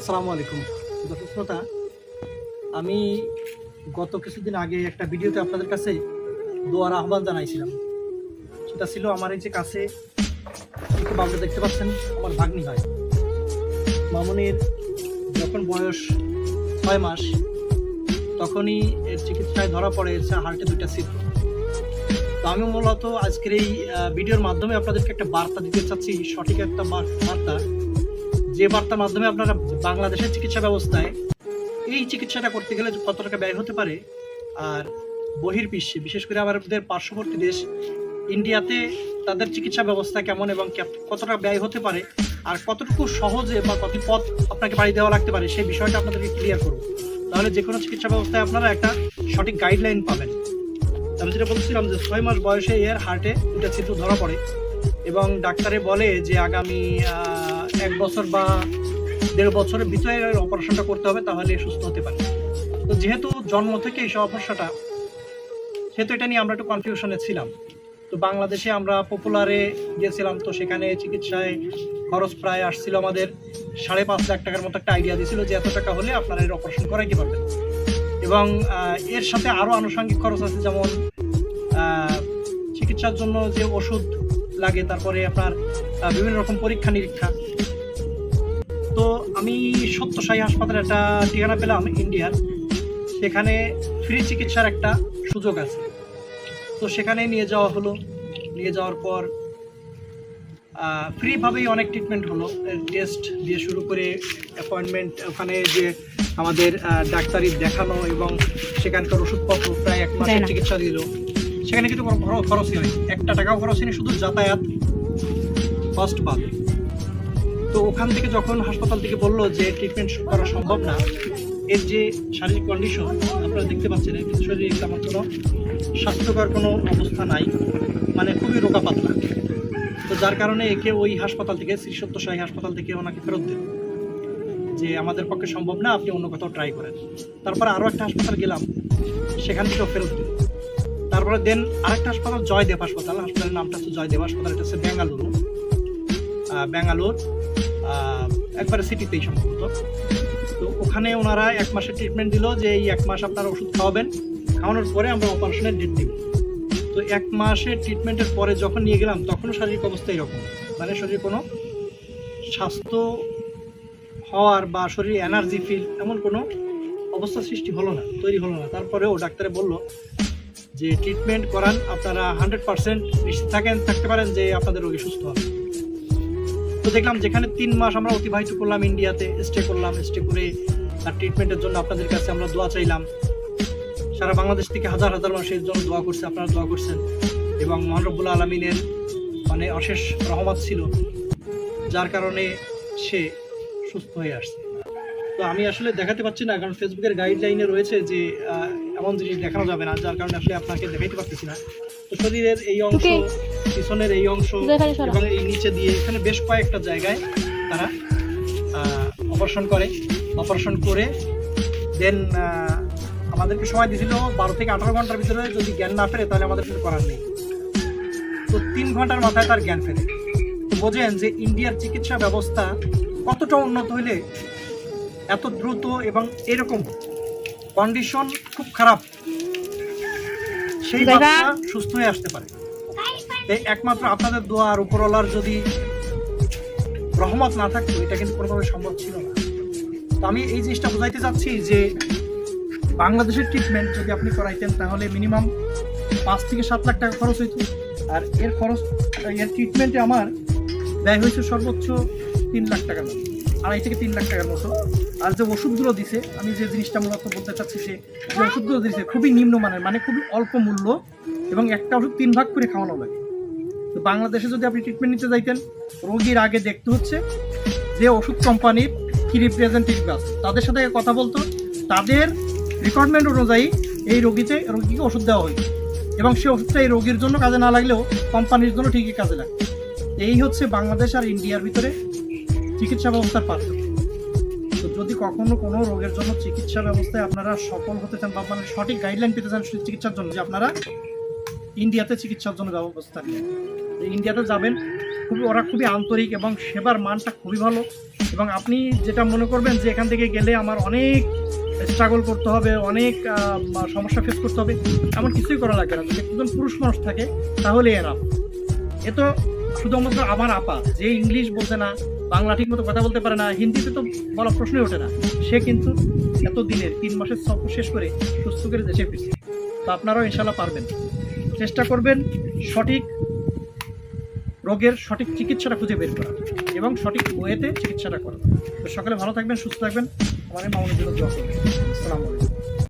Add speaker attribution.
Speaker 1: আসসালামু আলাইকুম। দর্শক শ্রোতা, আমি গত কিছুদিন আগে একটা ভিডিওতে আপনাদের কাছে দোয়ার আহ্বান জানাইছিলাম। সেটা ছিল আমার এই যে কাছে একটু দেখতে পাচ্ছেন, আমার ভাগ্নি হয় মামনির যখন বয়স ছয় মাস, তখনই এর চিকিৎসায় ধরা পড়ে হার্টে দুইটা ছিদ্র। তো আমি মূলত আজকের এই ভিডিওর মাধ্যমে আপনাদেরকে একটা বার্তা দিতে চাচ্ছি, সঠিক একটা বার্তা। যে বার্তার মাধ্যমে আপনারা বাংলাদেশের চিকিৎসা ব্যবস্থায় এই চিকিৎসাটা করতে গেলে কত টাকা ব্যয় হতে পারে, আর বহির্বিশ্বে, বিশেষ করে আমাদের পার্শ্ববর্তী দেশ, ইন্ডিয়াতে তাদের চিকিৎসা ব্যবস্থা কেমন এবং কতটা ব্যয় হতে পারে, আর কতটুকু সহজে বা কত পথ আপনাকে বাড়ি দেওয়া লাগতে পারে, সেই বিষয়টা আপনাদেরকে ক্লিয়ার করব। তাহলে যে কোনো চিকিৎসা ব্যবস্থায় আপনারা একটা সঠিক গাইডলাইন পাবেন। আমি যেটা বলছিলাম যে ছয় মাস বয়সে এর হার্টে দুটা ছিদ্র ধরা পড়ে এবং ডাক্তারে বলে যে আগামী এক বছর বা দেড় বছরের ভিতরে অপারেশনটা করতে হবে, তাহলে সুস্থ হতে পারে তো যেহেতু জন্ম থেকে এই সমস্যাটা, সেহেতু এটা নিয়ে আমরা একটু কনফিউশনে ছিলাম। তো বাংলাদেশে আমরা পপুলারে গিয়েছিলাম, তো সেখানে চিকিৎসায় খরচ প্রায় আসছিল আমাদের সাড়ে পাঁচ লাখ টাকার মতো একটা আইডিয়া দিয়েছিল যে এত টাকা হলে আপনারা এর অপারেশন করাইতে পারবেন। এবং এর সাথে আরও আনুষঙ্গিক খরচ আছে, যেমন চিকিৎসার জন্য যে ওষুধ লাগে, তারপরে আপনার বিভিন্ন রকম পরীক্ষা নিরীক্ষা তো আমি সত্যসাই হাসপাতালে একটা ঠিকানা পেলাম ইন্ডিয়ার। সেখানে ফ্রি চিকিৎসার একটা সুযোগ আছে। তো সেখানে নিয়ে যাওয়া হলো। নিয়ে যাওয়ার পর ফ্রিভাবেই অনেক ট্রিটমেন্ট হলো। টেস্ট দিয়ে শুরু করে অ্যাপয়েন্টমেন্ট ওখানে যে আমাদের ডাক্তারি দেখানো এবং সেখানকার ওষুধপত্র প্রায় এক মাসের চিকিৎসা দিল। সেখানে কিন্তু কোনো খরচ- খরচই হয় একটা টাকাও খরচ হয়নি শুধু যাতায়াত কস্ট বাদ। তো ওখান থেকে যখন হাসপাতাল থেকে বলল যে ট্রিটমেন্ট করা সম্ভব না এর যে শারীরিক কন্ডিশন আপনারা দেখতে পাচ্ছেন এর শরীরে তেমন কোনো স্বাস্থ্যকর কোনো অবস্থা নাই মানে খুবই রোগা পাতলা তো যার কারণে একে ওই হাসপাতাল থেকে শ্রী সত্য সাই হাসপাতাল থেকে ওনাকে ফেরত দিল যে আমাদের পক্ষে সম্ভব না আপনি অন্য কোথাও ট্রাই করেন। তারপরে আরও একটা হাসপাতাল গেলাম সেখান থেকেও ফেরত দিল। তারপরে দেন আরেকটা হাসপাতাল জয়দেব হাসপাতাল হাসপাতালের নামটা হচ্ছে জয়দেব হাসপাতাল এটা হচ্ছে বেঙ্গালুরু আহ, একবারে সিটিতেই সম্ভবত। তো ওখানে ওনারা এক মাসের ট্রিটমেন্ট দিল যে এই এক মাস আপনারা ওষুধ খাওয়াবেন। খাওয়ানোর পরে আমরা অপারেশনের ডেট দিব তো এক মাসের ট্রিটমেন্টের পরে যখন নিয়ে গেলাম, তখনও শারীরিক অবস্থা এরকম। মানে শরীরে কোনো স্বাস্থ্য হওয়ার বা শরীরে এনার্জি ফিল এমন কোনো অবস্থা সৃষ্টি হলো না, তৈরি হলো না। তারপরেও ডাক্তারে বলল যে ট্রিটমেন্ট করান, আপনারা হান্ড্রেড পার্সেন্ট নিশ্চিত থাকেন, থাকতে পারেন যে আপনাদের রোগী সুস্থ হবে। তো দেখলাম যেখানে তিন মাস আমরা অতিবাহিত করলাম ইন্ডিয়াতে স্টে করলাম স্টে করে তার ট্রিটমেন্টের জন্য আপনাদের কাছে আমরা দোয়া চাইলাম। সারা বাংলাদেশ থেকে হাজার হাজার মানুষের জন্য দোয়া করছে, আপনারা দোয়া করছেন। এবং মহানরবুল আলমিনের মানে অশেষ রহমত ছিল, যার কারণে সে সুস্থ হয়ে আসছে। তো আমি আসলে দেখাতে পাচ্ছি না, কারণ ফেসবুকের গাইডলাইনে রয়েছে যে এমন জিনিস দেখানো যাবে না, যার কারণে আসলে আপনাকে দেখাইতে পারতেছি না। তো শরীরের এই অংশ পিছনের এই অংশ এবং এই নিচে দিয়ে এখানে বেশ কয়েকটা জায়গায় তারা অপারেশন করে। অপারেশন করে দেন আমাদেরকে সময় দিয়েছিল বারো থেকে আঠারো ঘণ্টার ভিতরে। যদি জ্ঞান না ফেরে তাহলে আমাদের কিছু করার নেই। তো তিন ঘণ্টার মাথায় তার জ্ঞান ফেরে। তো বোঝেন যে ইন্ডিয়ার চিকিৎসা ব্যবস্থা কতটা উন্নত হইলে এত দ্রুত এবং এরকম কন্ডিশন খুব খারাপ সেই। বাচ্চা সুস্থ হয়ে আসতে পারে। এই একমাত্র আপনাদের দোয়া আর উপরওয়ালার যদি রহমত না থাকতো, এটা কিন্তু কোনোভাবে সম্ভব ছিল না। তো আমি এই জিনিসটা বোঝাইতে চাচ্ছি যে বাংলাদেশের ট্রিটমেন্ট যদি আপনি করাইতেন, তাহলে মিনিমাম পাঁচ থেকে সাত লাখ টাকা খরচ হইতো। আর এর খরচ, এর ট্রিটমেন্টে আমার ব্যয় হয়েছে সর্বোচ্চ তিন লাখ টাকার মতো, আড়াই থেকে তিন লাখ টাকার মতো। আর যে ওষুধগুলো দিছে, আমি যে জিনিসটা মূলত বলতে চাচ্ছি, সে যে ওষুধগুলো দিছে খুবই নিম্নমানের মানে খুবই অল্প মূল্য এবং একটা ওষুধ তিন ভাগ করে খাওয়ানো লাগে। তো বাংলাদেশে যদি আপনি ট্রিটমেন্ট নিতে যাইতেন, রোগীর আগে দেখতে হচ্ছে যে ওষুধ কোম্পানির কি রিপ্রেজেন্টেটিভ আছে। তাদের সাথে কথা বলতো, তাদের রিকোয়ারমেন্ট অনুযায়ী এই রোগীতে, রোগীকে ওষুধ দেওয়া হয়েছে। এবং সেই ওষুধটা এই রোগীর জন্য কাজে না লাগলেও কোম্পানির জন্য ঠিকই কাজে লাগে। এই হচ্ছে বাংলাদেশ আর ইন্ডিয়ার ভিতরে চিকিৎসা ব্যবস্থার পার্থক্য। তো যদি কখনো কোনো রোগের জন্য চিকিৎসা ব্যবস্থায় আপনারা সফল হতে চান বা মানে সঠিক গাইডলাইন পেতে চান চিকিৎসার জন্য, যে আপনারা ইন্ডিয়াতে চিকিৎসার জন্য ব্যবস্থা তো ইন্ডিয়াতে যাবেন, খুবই, ওরা খুবই আন্তরিক এবং সেবার মানটা খুবই ভালো। এবং আপনি যেটা মনে করবেন যে এখান থেকে গেলে আমার অনেক স্ট্রাগল করতে হবে, অনেক সমস্যা ফেস করতে হবে, এমন কিছুই করা লাগবে না। যদি একজন পুরুষ মানুষ থাকে, তাহলে এরা এ তো শুধুমাত্র আমার আপা, যে ইংলিশ বলতে না, বাংলা ঠিক মতো কথা বলতে পারে না, হিন্দিতে তো বলা প্রশ্নই ওঠে না। সে কিন্তু এত দিনের তিন মাসের সফর শেষ করে সুস্থ করে দেশে ফিরছে তো আপনারাও ইনশাল্লাহ পারবেন। চেষ্টা করবেন সঠিক রোগের সঠিক চিকিৎসাটা খুঁজে বের করা এবং সঠিক ওয়েতে চিকিৎসাটা করা তো সকালে ভালো থাকবেন, সুস্থ থাকবেন। আমার মামুনের জন্য দোয়া করবেন